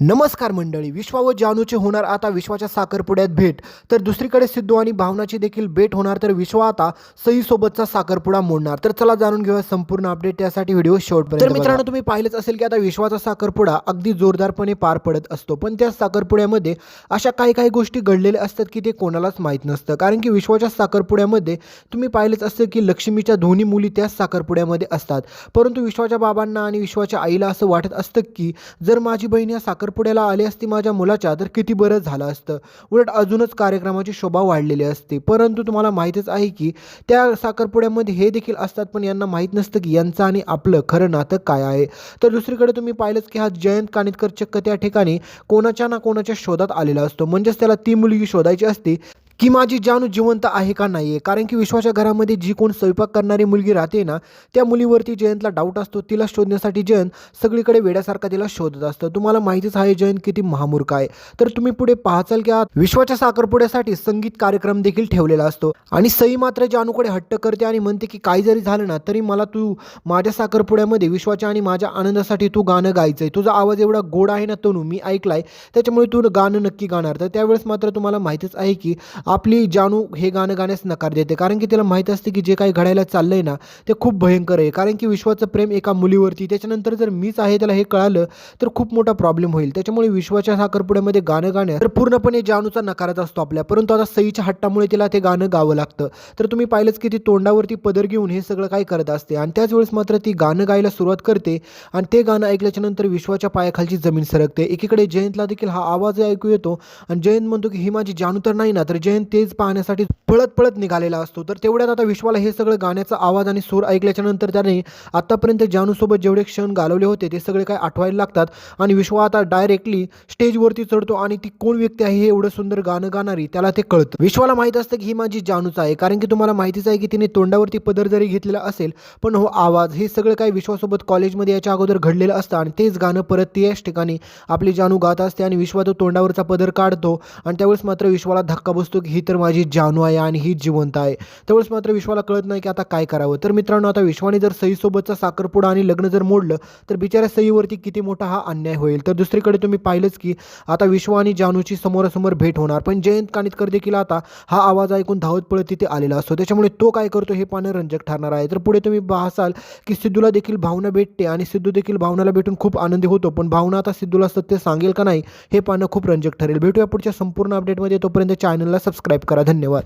नमस्कार मंडळी विश्वा व जानूचे होणार आता विश्वाच्या साखरपुड्यात भेट. तर दुसरीकडे सिद्धू आणि भावनाची देखील भेट होणार तर विश्व आता सईसोबतचा साखरपुडा मोडणार. तर चला जाणून घेऊया संपूर्ण अपडेट त्यासाठी व्हिडिओ शेवटपर्यंत तर मित्रांनो तुम्ही पाहिलंच असेल की आता विश्वाचा साखरपुडा अगदी जोरदारपणे पार पडत असतो. पण त्या साखरपुड्यामध्ये अशा काही काही गोष्टी घडलेल्या असतात की ते कोणालाच माहीत नसतं. कारण की विश्वाच्या साखरपुड्यामध्ये तुम्ही पाहिलंच असतं की लक्ष्मीच्या दोन्ही मुली त्याच साखरपुड्यामध्ये असतात. परंतु विश्वाच्या बाबांना आणि विश्वाच्या आईला असं वाटत असतं की जर माझी बहीण या साखरपुड्याला आली असती माझ्या मुलाच्या तर किती बरं झालं असतं. उलट अजूनच कार्यक्रमाची शोभा वाढलेली असते. परंतु तुम्हाला माहीतच आहे की त्या साखरपुड्यामध्ये हे देखील असतात पण यांना माहीत नसतं की यांचं आणि आपलं खरं नातं काय आहे. तर दुसरीकडे तुम्ही पाहिलंच की हा जयंत कानितकर चक्क त्या ठिकाणी कोणाच्या ना कोणाच्या शोधात आलेला असतो. म्हणजेच त्याला ती मुलगी शोधायची असते की माझी जानू जिवंत आहे का नाही आहे कारण की विश्वाच्या घरामध्ये जी कोण स्वयंपाक करणारी मुलगी राहते ना त्या मुलीवरती जयंतला डाऊट असतो. तिला शोधण्यासाठी जयंत सगळीकडे वेड्यासारखा तिला शोधत असतं. तुम्हाला माहितीच आहे जयंत किती महामूर्ख आहे. तर तुम्ही पुढे पाहचाल की विश्वाच्या साखरपुड्यासाठी संगीत कार्यक्रम देखील ठेवलेला असतो. आणि सई मात्र जानूकडे हट्ट करते आणि म्हणते की काही जरी झालं ना तरी मला तू माझ्या साखरपुड्यामध्ये विश्वाच्या आणि माझ्या आनंदासाठी तू गाणं गायचं आहे तुझा आवाज एवढा गोड आहे ना तनू मी ऐकलाय. त्याच्यामुळे तू गाणं नक्की गाणार. तर त्यावेळेस मात्र तुम्हाला माहितीच आहे की आपली जानू हे गाणं गाण्यास नकार देते. कारण की तिला माहीत असते की जे काही घडायला चाललं आहे ना ते खूप भयंकर आहे. कारण की विश्वाचं प्रेम एका मुलीवरती त्याच्यानंतर जर मीच आहे त्याला हे कळालं तर खूप मोठा प्रॉब्लेम होईल. त्याच्यामुळे विश्वाच्या साखरपुड्यामध्ये गाणं गाण्यास तर पूर्णपणे जानूचा नकारच असतो आपल्या. परंतु आता सईच्या हट्टामुळे तिला ते गाणं गावं लागतं. तर तुम्ही पाहिलंच की ती तोंडावरती पदर घेऊन हे सगळं काय करत असते. आणि त्याच वेळेस मात्र ती गाणं गायला सुरुवात करते आणि ते गाणं ऐकल्याच्या नंतर विश्वाच्या पायाखालची जमीन सरकते. एकीकडे जयंतला देखील हा आवाज ऐकू येतो आणि जयंत म्हणतो की ही माझी जानू तर नाही ना तर जयंत तेच पाहण्यासाठी पळत पळत निघालेला असतो. तर तेवढ्यात आता विश्वाला हे सगळं गाण्याचा आवाज आणि सूर ऐकल्याच्यानंतर त्याने आतापर्यंत जानूसोबत जेवढे क्षण घालवले होते ते सगळे काय आठवायला लागतात. आणि विश्वा आता डायरेक्टली स्टेजवरती चढतो आणि ती कोण व्यक्ती आहे हे एवढं सुंदर गाणं गाणारी त्याला ते कळतं. विश्वाला माहीत असतं की ही माझी जानूच आहे कारण की तुम्हाला माहितीच आहे की तिने तोंडावरती पदर जरी घेतलेला असेल पण हो आवाज हे सगळं काय विश्वासोबत कॉलेजमध्ये याच्या अगोदर घडलेलं असतं आणि तेच गाणं परत ती याच ठिकाणी आपली जानू गात असते आणि विश्वा तो तोंडावरचा पदर काढतो आणि त्यावेळेस मात्र विश्वाला धक्का बसतो की ही तर माझी जानू आहे आणि ही जिवंत आहे. त्यावेळेस मात्र विश्वाला कळत नाही की आता काय करावं. तर मित्रांनो आता विश्वाने जर सईसोबतचा साखरपुडा आणि लग्न जर मोडलं तर बिचाऱ्या सईवरती किती मोठा हा अन्याय होईल? तर दुसरीकडे तुम्ही पाहिलंच की आता विश्व आणि जानूची समोरासमोर भेट होणार. पण जयंत कानितकर देखील आता हा आवाज ऐकून धावत पळत तिथे आलेला असतो. त्याच्यामुळे तो काय करतो हे पाहणं रंजक ठरणार आहे. तर पुढे तुम्ही पाहसाल की सिद्धूला देखील भावना भेटते आणि सिद्धू देखील भावनाला भेटून खूप आनंदी होतो. पण भावना आता सिद्धूला सत्य सांगेल का नाही हे पाहणं खूप रंजक ठरेल. भेटूया पुढच्या संपूर्ण अपडेटमध्ये तोपर्यंत चॅनलला सबस्क्राईब करा. धन्यवाद.